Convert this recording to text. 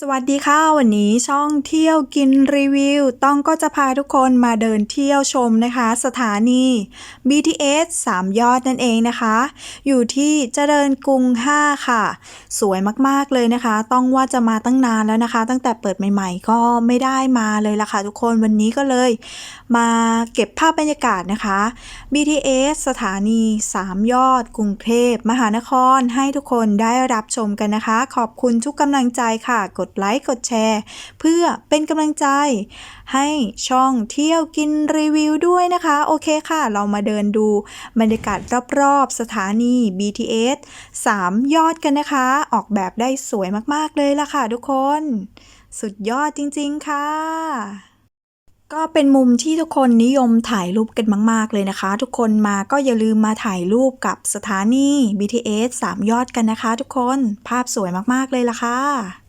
สวัสดีค่ะ วันนี้ช่องเที่ยวกินรีวิว ต้องก็จะพาทุกคนมาเดินเที่ยวชมนะคะ สถานี BTS 3 ยอดนั่นเองนะคะ อยู่ที่เจริญกรุง 5 ค่ะ สวยมากๆเลยนะคะ ต้องว่าจะมาตั้งนานแล้วนะคะ ตั้งแต่เปิดใหม่ ๆ ก็ไม่ได้มาเลยล่ะค่ะทุกคนวันนี้ก็เลย มาเก็บภาพบรรยากาศนะคะ BTS สถานี 3 ยอด กรุงเทพมหานครให้ทุกคนได้รับชมกันนะคะ ขอบคุณทุกกำลังใจค่ะกดไลค์กดแชร์ เพื่อเป็นกำลังใจ ให้ช่องเที่ยวกินรีวิวด้วยนะคะ โอเคค่ะ เรามาเดินดูบรรยากาศรอบๆสถานี BTS 3 ยอดกันนะคะ ออกแบบได้สวยมากๆเลยล่ะค่ะทุกคน สุดยอดจริงๆค่ะก็เป็นมุมที่ทุกคนนิยมถ่ายรูปกันมาก ๆ เลยนะคะ ทุกคนมาก็อย่าลืมมาถ่ายรูปกับสถานี BTS 3 ยอดกันนะคะ ทุกคนภาพสวยมาก ๆ เลยล่ะค่ะ